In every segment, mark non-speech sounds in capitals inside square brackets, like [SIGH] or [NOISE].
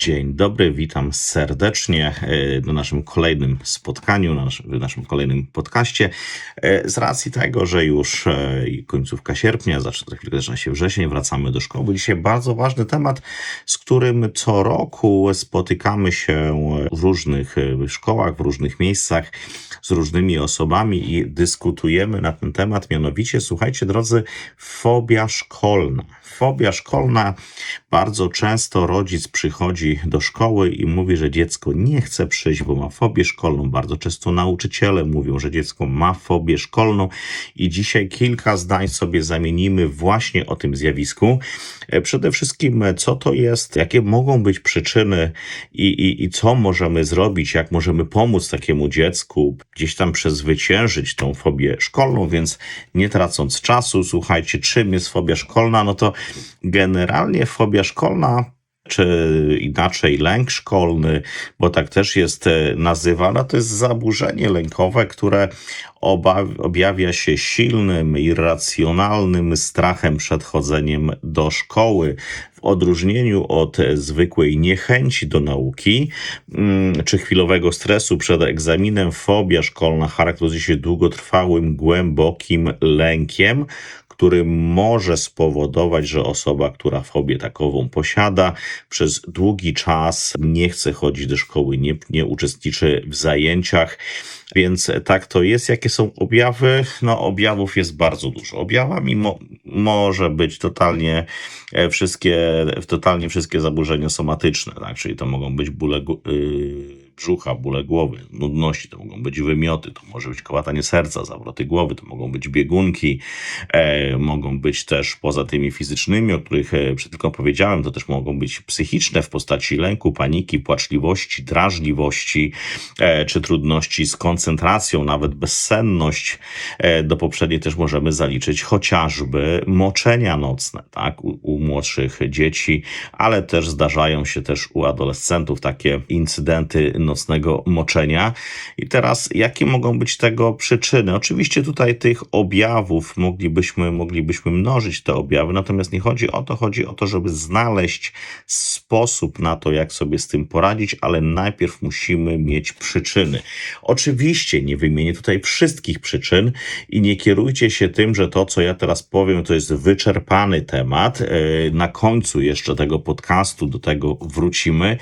Dzień dobry, witam serdecznie e, na naszym kolejnym spotkaniu, na naszym, naszym kolejnym podcaście. E, Z racji tego, że już e, końcówka sierpnia, za zaczyna się wrzesień, wracamy do szkoły. Dzisiaj bardzo ważny temat, z którym co roku spotykamy się w różnych szkołach, w różnych miejscach z różnymi osobami i dyskutujemy na ten temat. Mianowicie, słuchajcie, drodzy, fobia szkolna. Fobia szkolna bardzo często rodzic przychodzi do szkoły i mówi, że dziecko nie chce przyjść, bo ma fobię szkolną. Bardzo często nauczyciele mówią, że dziecko ma fobię szkolną i dzisiaj kilka zdań sobie zamienimy właśnie o tym zjawisku. E, Przede wszystkim, e, co to jest, jakie mogą być przyczyny i, i, i co możemy zrobić, jak możemy pomóc takiemu dziecku gdzieś tam przezwyciężyć tą fobię szkolną, więc nie tracąc czasu, słuchajcie, czym jest fobia szkolna, no to generalnie fobia szkolna czy inaczej lęk szkolny, bo tak też jest e, nazywana, to jest zaburzenie lękowe, które objawia się silnym, irracjonalnym strachem przed chodzeniem do szkoły. W odróżnieniu od e, zwykłej niechęci do nauki mm, czy chwilowego stresu przed egzaminem, fobia szkolna charakteryzuje się długotrwałym, głębokim lękiem, który może spowodować, że osoba, która fobię takową posiada, przez długi czas nie chce chodzić do szkoły, nie, nie uczestniczy w zajęciach. Więc tak to jest. Jakie są objawy? No, objawów jest bardzo dużo. Objawami mo- może być totalnie e, wszystkie, totalnie wszystkie zaburzenia somatyczne, tak? Czyli to mogą być bóle yy, brzucha, bóle głowy, nudności, to mogą być wymioty, to może być kołatanie serca, zawroty głowy, to mogą być biegunki, e, mogą być też poza tymi fizycznymi, o których e, przed chwilką powiedziałem, to też mogą być psychiczne w postaci lęku, paniki, płaczliwości, drażliwości, e, czy trudności z koncentracją, nawet bezsenność. E, do poprzedniej też możemy zaliczyć chociażby moczenia nocne, tak, u, u młodszych dzieci, ale też zdarzają się też u adolescentów takie incydenty nocnego moczenia. I teraz, jakie mogą być tego przyczyny? Oczywiście tutaj tych objawów moglibyśmy, moglibyśmy mnożyć te objawy, natomiast nie chodzi o to, chodzi o to, żeby znaleźć sposób na to, jak sobie z tym poradzić, ale najpierw musimy mieć przyczyny. Oczywiście nie wymienię tutaj wszystkich przyczyn i nie kierujcie się tym, że to, co ja teraz powiem, to jest wyczerpany temat. E, Na końcu jeszcze tego podcastu do tego wrócimy,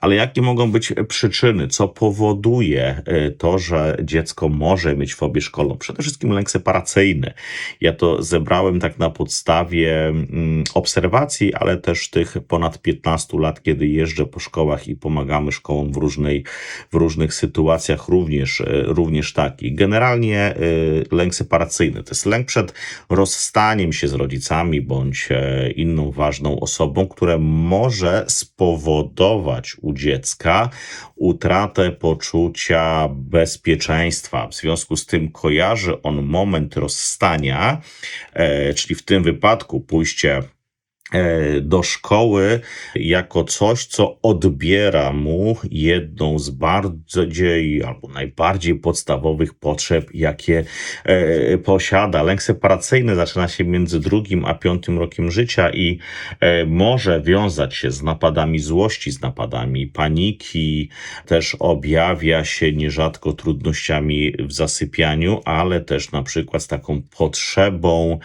ale jakie mogą być przyczyny, co powoduje e, to, że dziecko może mieć fobię szkolną? Przede wszystkim lęk separacyjny. Ja to zebrałem tak na podstawie mm, obserwacji, ale też tych ponad 15 lat, kiedy jeżdżę po szkołach i pomagamy szkołom w, różnej, w różnych sytuacjach, również, e, również taki. Generalnie e, lęk separacyjny to jest lęk przed rozstaniem się z rodzicami bądź inną ważną osobą, które może spowodować u dziecka utratę poczucia bezpieczeństwa. W związku z tym kojarzy on moment rozstania, e, czyli w tym wypadku pójście do szkoły jako coś, co odbiera mu jedną z bardziej albo najbardziej podstawowych potrzeb, jakie e, posiada. Lęk separacyjny zaczyna się między drugim a piątym rokiem życia i e, może wiązać się z napadami złości, z napadami paniki, też objawia się nierzadko trudnościami w zasypianiu, ale też na przykład z taką potrzebą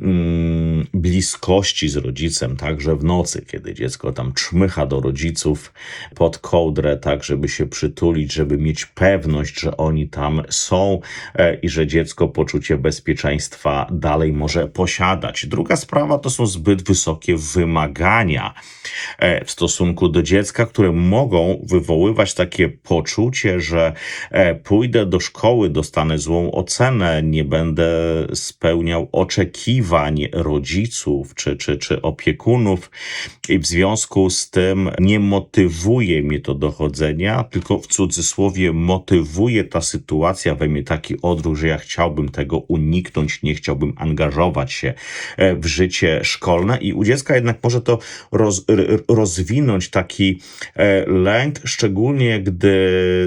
mm, bliskości z rodzicem, także w nocy, kiedy dziecko tam czmycha do rodziców pod kołdrę, tak żeby się przytulić, żeby mieć pewność, że oni tam są e, i że dziecko poczucie bezpieczeństwa dalej może posiadać. Druga sprawa to są zbyt wysokie wymagania e, w stosunku do dziecka, które mogą wywoływać takie poczucie, że e, pójdę do szkoły, dostanę złą ocenę, nie będę spełniał oczekiwań rodziców czy, czy, czy opiekunów i w związku z tym nie motywuje mnie to do chodzenia, tylko w cudzysłowie motywuje ta sytuacja we mnie taki odruch, że ja chciałbym tego uniknąć, nie chciałbym angażować się e, w życie szkolne i u dziecka jednak może to roz, rozwinąć taki e, lęk, szczególnie gdy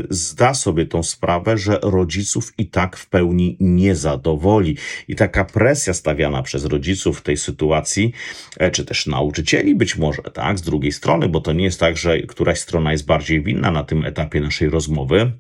zda sobie tą sprawę, że rodziców i tak w pełni nie zadowoli. I taka presja stawiana przez rodziców w tej sytuacji e, czy też nauczycieli być może, tak, z drugiej strony, bo to nie jest tak, że któraś strona jest bardziej winna na tym etapie naszej rozmowy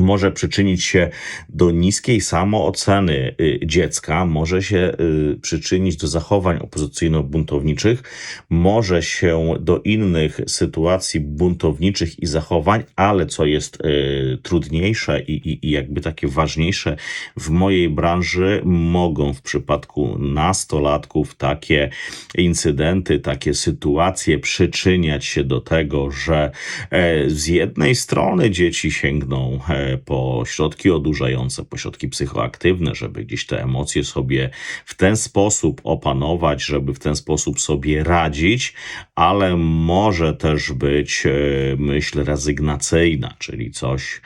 może przyczynić się do niskiej samooceny y, dziecka, może się y, przyczynić do zachowań opozycyjno-buntowniczych, może się do innych sytuacji buntowniczych i zachowań, ale co jest y, trudniejsze i, i, i jakby takie ważniejsze w mojej branży, mogą w przypadku nastolatków takie incydenty, takie sytuacje przyczyniać się do tego, że e, z jednej strony dzieci sięgną e, po środki odurzające, po środki psychoaktywne, żeby gdzieś te emocje sobie w ten sposób opanować, żeby w ten sposób sobie radzić, ale może też być e, myśl rezygnacyjna, czyli coś,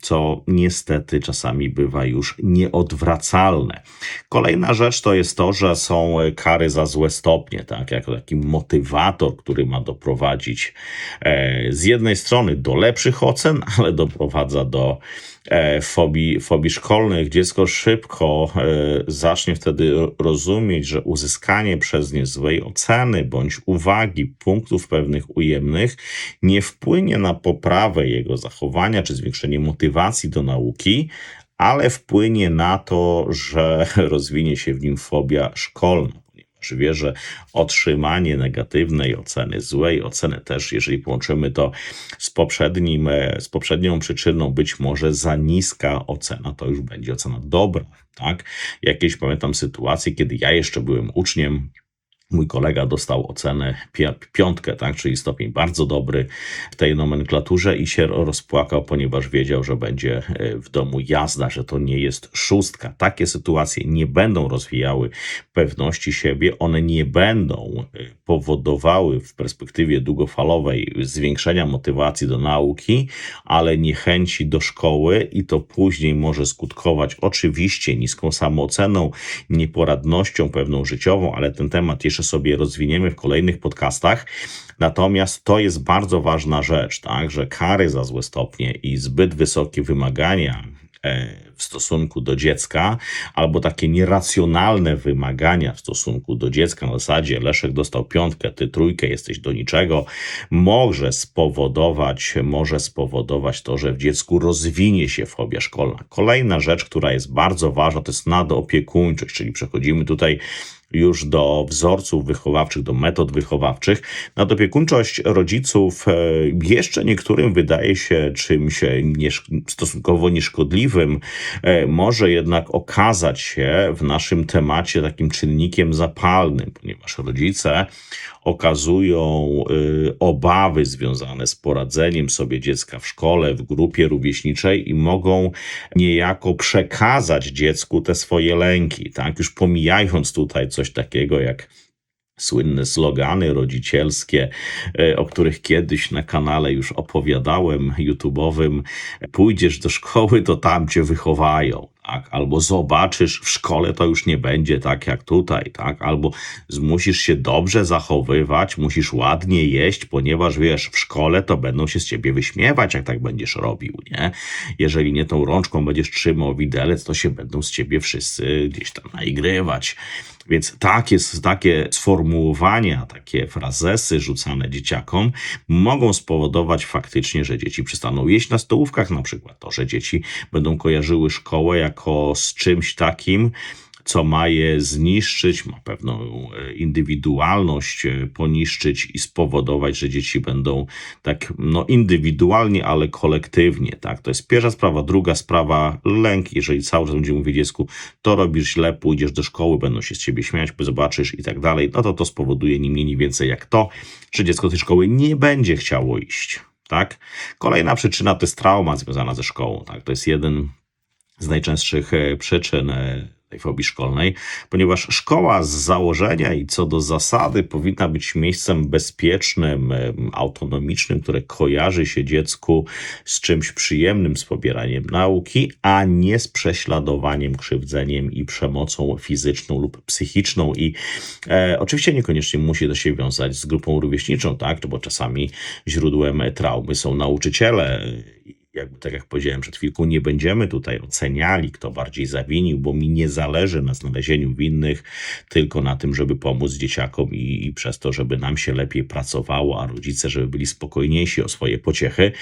co niestety czasami bywa już nieodwracalne. Kolejna rzecz to jest to, że są kary za złe stopnie, tak, jako taki motywator, który ma doprowadzić e, z jednej strony do lepszych ocen, ale doprowadza do fobii, fobii szkolnych, dziecko szybko e, zacznie wtedy rozumieć, że uzyskanie przez nie złej oceny bądź uwagi, punktów pewnych ujemnych nie wpłynie na poprawę jego zachowania czy zwiększenie motywacji do nauki, ale wpłynie na to, że [LAUGHS] rozwinie się w nim fobia szkolna czy wie, że otrzymanie negatywnej oceny, złej oceny też, jeżeli połączymy to z, poprzednim, e, z poprzednią przyczyną, być może za niska ocena, to już będzie ocena dobra. Tak? Jakieś pamiętam sytuacje, kiedy ja jeszcze byłem uczniem, Mój kolega dostał ocenę piątkę, tak, czyli stopień bardzo dobry w tej nomenklaturze i się rozpłakał, ponieważ wiedział, że będzie e, w domu jazda, że to nie jest szóstka. Takie sytuacje nie będą rozwijały pewności siebie, one nie będą e, powodowały w perspektywie długofalowej zwiększenia motywacji do nauki, ale niechęci do szkoły i to później może skutkować oczywiście niską samooceną, nieporadnością pewną życiową, ale ten temat jeszcze jeszcze sobie rozwiniemy w kolejnych podcastach. Natomiast to jest bardzo ważna rzecz, tak, że kary za złe stopnie i zbyt wysokie wymagania e, w stosunku do dziecka, albo takie nieracjonalne wymagania w stosunku do dziecka na zasadzie Leszek dostał piątkę, ty trójkę, jesteś do niczego, może spowodować, może spowodować to, że w dziecku rozwinie się fobia szkolna. Kolejna rzecz, która jest bardzo ważna, to jest nadopiekuńczość, czyli przechodzimy tutaj już do wzorców wychowawczych, do metod wychowawczych. Nadopiekuńczość rodziców e, jeszcze niektórym wydaje się czymś e, stosunkowo nieszkodliwym, e, może jednak okazać się w naszym temacie takim czynnikiem zapalnym, ponieważ rodzice okazują obawy związane z poradzeniem sobie dziecka w szkole, w grupie rówieśniczej i mogą niejako przekazać dziecku te swoje lęki, tak? Już pomijając tutaj coś takiego jak słynne slogany rodzicielskie, e, o których kiedyś na kanale już opowiadałem, YouTube'owym. Pójdziesz do szkoły, to tam cię wychowają. Tak? Albo zobaczysz w szkole, to już nie będzie tak jak tutaj, tak? Albo musisz się dobrze zachowywać, musisz ładnie jeść, ponieważ wiesz, w szkole to będą się z ciebie wyśmiewać, jak tak będziesz robił, nie? Jeżeli nie tą rączką będziesz trzymał widelec, to się będą z ciebie wszyscy gdzieś tam naigrywać. Więc takie, takie sformułowania, takie frazesy rzucane dzieciakom mogą spowodować faktycznie, że dzieci przestaną jeść na stołówkach na przykład. To, że dzieci będą kojarzyły szkołę jako z czymś takim, co ma je zniszczyć, ma pewną e, indywidualność e, poniszczyć i spowodować, że dzieci będą tak no, indywidualnie, ale kolektywnie. Tak? To jest pierwsza sprawa. Druga sprawa, lęk. Jeżeli cały czas będzie mówić dziecku, to robisz źle, pójdziesz do szkoły, będą się z ciebie śmiać, zobaczysz i tak dalej, no to to spowoduje nie mniej, nie więcej jak to, że dziecko do tej szkoły nie będzie chciało iść. Tak? Kolejna przyczyna to jest trauma związana ze szkołą. Tak? To jest jeden z najczęstszych e, przyczyn tej fobii szkolnej, ponieważ szkoła z założenia i co do zasady powinna być miejscem bezpiecznym, autonomicznym, które kojarzy się dziecku z czymś przyjemnym, z pobieraniem nauki, a nie z prześladowaniem, krzywdzeniem i przemocą fizyczną lub psychiczną. I e, oczywiście niekoniecznie musi to się wiązać z grupą rówieśniczą, tak? bo czasami źródłem traumy są nauczyciele jakby tak jak powiedziałem przed chwilką, nie będziemy tutaj oceniali, kto bardziej zawinił, bo mi nie zależy na znalezieniu winnych, tylko na tym, żeby pomóc dzieciakom i, i przez to, żeby nam się lepiej pracowało, a rodzice, żeby byli spokojniejsi o swoje pociechy.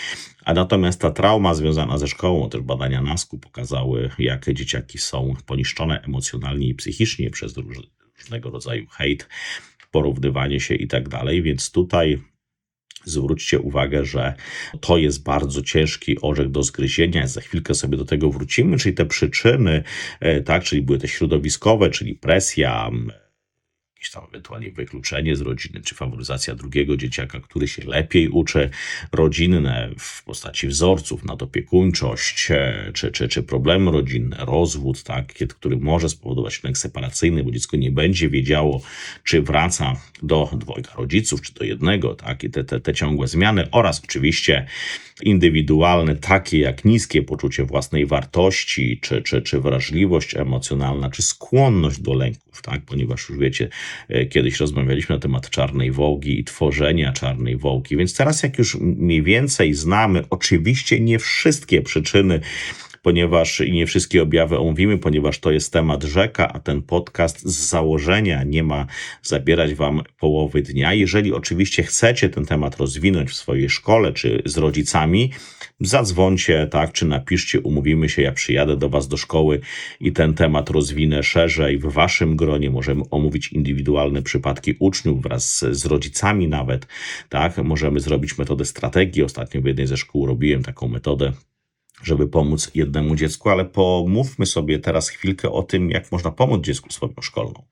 A natomiast ta trauma związana ze szkołą, też badania NASK-u pokazały, jak dzieciaki są poniszczone emocjonalnie i psychicznie przez różnego rodzaju hejt, porównywanie się i tak dalej, więc tutaj Zwróćcie uwagę, że to jest bardzo ciężki orzech do zgryzienia. Za chwilkę sobie do tego wrócimy, czyli te przyczyny, e, tak, czyli były te środowiskowe, czyli presja, jakieś tam ewentualnie wykluczenie z rodziny, czy faworyzacja drugiego dzieciaka, który się lepiej uczy, rodzinne w postaci wzorców, nadopiekuńczość, e, czy, czy, czy problemy rodzinne, rozwód, tak, który może spowodować lęk separacyjny, bo dziecko nie będzie wiedziało, czy wraca do dwojga rodziców, czy do jednego, tak, i te, te, te ciągłe zmiany oraz oczywiście indywidualne, takie jak niskie poczucie własnej wartości, czy, czy, czy wrażliwość emocjonalna, czy skłonność do lęków, tak? ponieważ już wiecie, kiedyś rozmawialiśmy na temat czarnej wołgi i tworzenia czarnej wołgi, więc teraz jak już mniej więcej znamy, oczywiście nie wszystkie przyczyny ponieważ i nie wszystkie objawy omówimy, ponieważ to jest temat rzeka, a ten podcast z założenia nie ma zabierać Wam połowy dnia. Jeżeli oczywiście chcecie ten temat rozwinąć w swojej szkole czy z rodzicami, zadzwońcie, tak, czy napiszcie, umówimy się, ja przyjadę do Was do szkoły i ten temat rozwinę szerzej w Waszym gronie. Możemy omówić indywidualne przypadki uczniów wraz z, z rodzicami nawet, tak. Możemy zrobić metodę strategii. Ostatnio w jednej ze szkół robiłem taką metodę żeby pomóc jednemu dziecku, ale pomówmy sobie teraz chwilkę o tym, jak można pomóc dziecku swoją szkolną.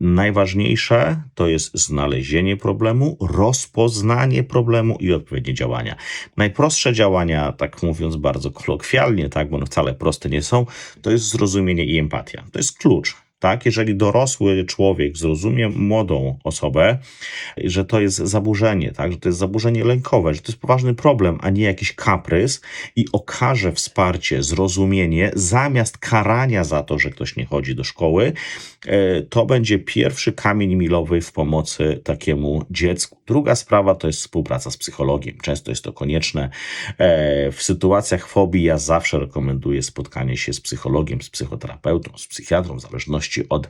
Najważniejsze to jest znalezienie problemu, rozpoznanie problemu i odpowiednie działania. Najprostsze działania, tak mówiąc bardzo kolokwialnie, tak, bo one wcale proste nie są, to jest zrozumienie i empatia. To jest klucz tak? Jeżeli dorosły człowiek zrozumie młodą osobę, że to jest zaburzenie, tak? Że to jest zaburzenie lękowe, że to jest poważny problem, a nie jakiś kaprys i okaże wsparcie, zrozumienie, zamiast karania za to, że ktoś nie chodzi do szkoły, e, to będzie pierwszy kamień milowy w pomocy takiemu dziecku. Druga sprawa to jest współpraca z psychologiem. Często jest to konieczne. E, w sytuacjach fobii ja zawsze rekomenduję spotkanie się z psychologiem, z psychoterapeutą, z psychiatrą, w zależności zależności od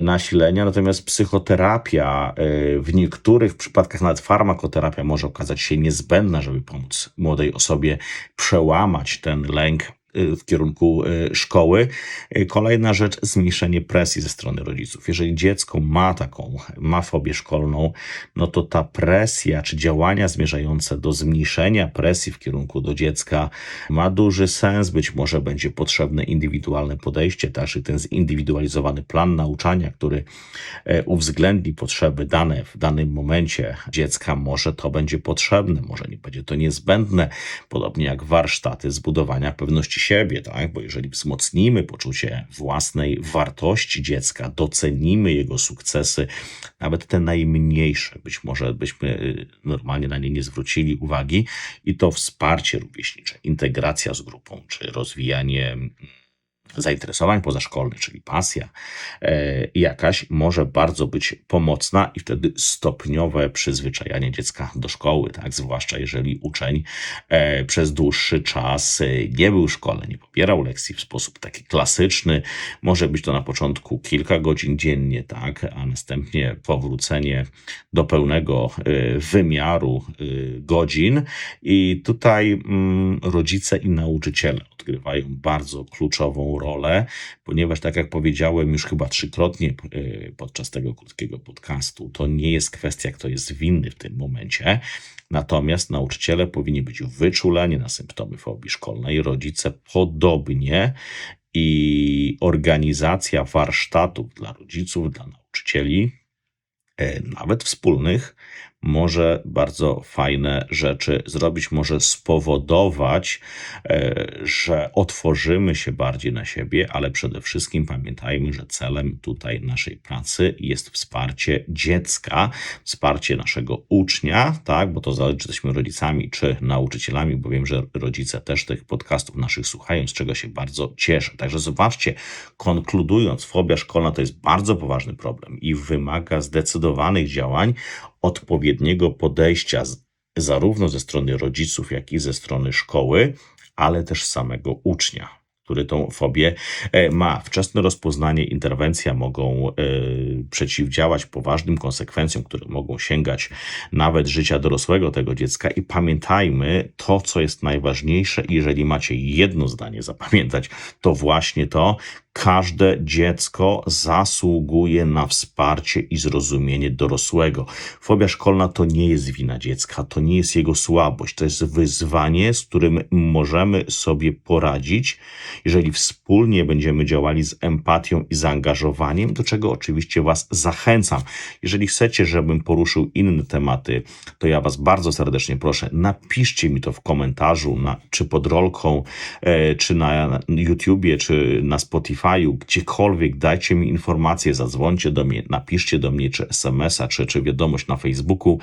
nasilenia, natomiast psychoterapia y, w niektórych przypadkach, nawet farmakoterapia może okazać się niezbędna, żeby pomóc młodej osobie przełamać ten lęk w kierunku e, szkoły. E, kolejna rzecz, zmniejszenie presji ze strony rodziców. Jeżeli dziecko ma taką, ma fobię szkolną, no to ta presja czy działania zmierzające do zmniejszenia presji w kierunku do dziecka ma duży sens. Być może będzie potrzebne indywidualne podejście, i ten zindywidualizowany plan nauczania, który e, uwzględni potrzeby dane w danym momencie dziecka. Może to będzie potrzebne, może nie będzie to niezbędne, podobnie jak warsztaty zbudowania pewności siebie, tak? Bo jeżeli wzmocnimy poczucie własnej wartości dziecka, docenimy jego sukcesy, nawet te najmniejsze, być może byśmy y, normalnie na nie nie zwrócili uwagi, i to wsparcie rówieśnicze, integracja z grupą, czy rozwijanie mm, zainteresowań pozaszkolnych, czyli pasja e, jakaś, może bardzo być pomocna i wtedy stopniowe przyzwyczajanie dziecka do szkoły, tak? Zwłaszcza jeżeli uczeń e, przez dłuższy czas e, nie był w szkole, nie pobierał lekcji w sposób taki klasyczny. Może być to na początku kilka godzin dziennie, tak? A następnie powrócenie do pełnego wymiaru godzin. I tutaj mm, rodzice i nauczyciele odgrywają bardzo kluczową rolę, ponieważ, tak jak powiedziałem już chyba trzykrotnie e, podczas tego krótkiego podcastu, to nie jest kwestia, kto jest winny w tym momencie. Natomiast nauczyciele powinni być wyczuleni na symptomy fobii szkolnej, rodzice podobnie i organizacja warsztatów dla rodziców, dla nauczycieli, e, nawet wspólnych, może bardzo fajne rzeczy zrobić, może spowodować, e, że otworzymy się bardziej na siebie, ale przede wszystkim pamiętajmy, że celem tutaj naszej pracy jest wsparcie dziecka, wsparcie naszego ucznia, tak, bo to zależy, czy jesteśmy rodzicami, czy nauczycielami, bo wiem, że rodzice też tych podcastów naszych słuchają, z czego się bardzo cieszę. Także zobaczcie, konkludując, fobia szkolna to jest bardzo poważny problem i wymaga zdecydowanych działań odpowiedniego podejścia zarówno ze strony rodziców, jak i ze strony szkoły, ale też samego ucznia który tą fobię e, ma. Wczesne rozpoznanie, interwencja mogą e, przeciwdziałać poważnym konsekwencjom, które mogą sięgać nawet życia dorosłego tego dziecka. I pamiętajmy to, co jest najważniejsze, jeżeli macie jedno zdanie zapamiętać, to właśnie to, każde dziecko zasługuje na wsparcie i zrozumienie dorosłego. Fobia szkolna to nie jest wina dziecka, to nie jest jego słabość, to jest wyzwanie, z którym możemy sobie poradzić, jeżeli wspólnie będziemy działali z empatią i zaangażowaniem, do czego oczywiście Was zachęcam. Jeżeli chcecie, żebym poruszył inne tematy, to ja Was bardzo serdecznie proszę, napiszcie mi to w komentarzu, na, czy pod rolką, e, czy na YouTubie, czy na Spotify'u, gdziekolwiek, dajcie mi informacje, zadzwońcie do mnie, napiszcie do mnie, czy SMS-a, czy, czy wiadomość na Facebooku.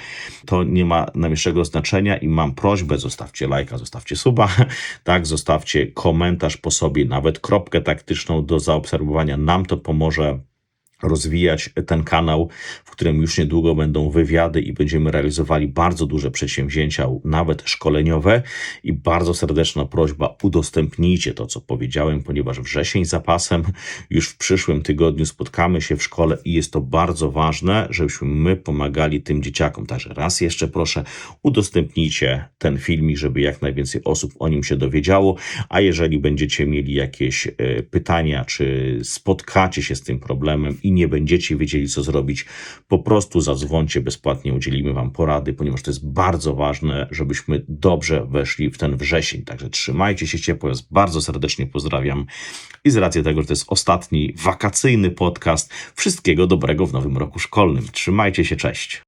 To nie ma najmniejszego znaczenia i mam prośbę, zostawcie lajka, zostawcie suba, [LAUGHS] tak, zostawcie komentarz po sobie, nawet kropkę taktyczną do zaobserwowania. Nam to pomoże rozwijać ten kanał, w którym już niedługo będą wywiady i będziemy realizowali bardzo duże przedsięwzięcia, nawet szkoleniowe. I bardzo serdeczna prośba, udostępnijcie to, co powiedziałem, ponieważ wrzesień za pasem, już w przyszłym tygodniu spotkamy się w szkole i jest to bardzo ważne, żebyśmy my pomagali tym dzieciakom. Także raz jeszcze proszę, udostępnijcie ten filmik, żeby jak najwięcej osób o nim się dowiedziało. A jeżeli będziecie mieli jakieś e, pytania, czy spotkacie się z tym problemem i nie będziecie wiedzieli, co zrobić, po prostu zadzwońcie bezpłatnie, udzielimy Wam porady, ponieważ to jest bardzo ważne, żebyśmy dobrze weszli w ten wrzesień. Także trzymajcie się ciepło, ja bardzo serdecznie pozdrawiam i z racji tego, że to jest ostatni wakacyjny podcast, wszystkiego dobrego w nowym roku szkolnym. Trzymajcie się, cześć.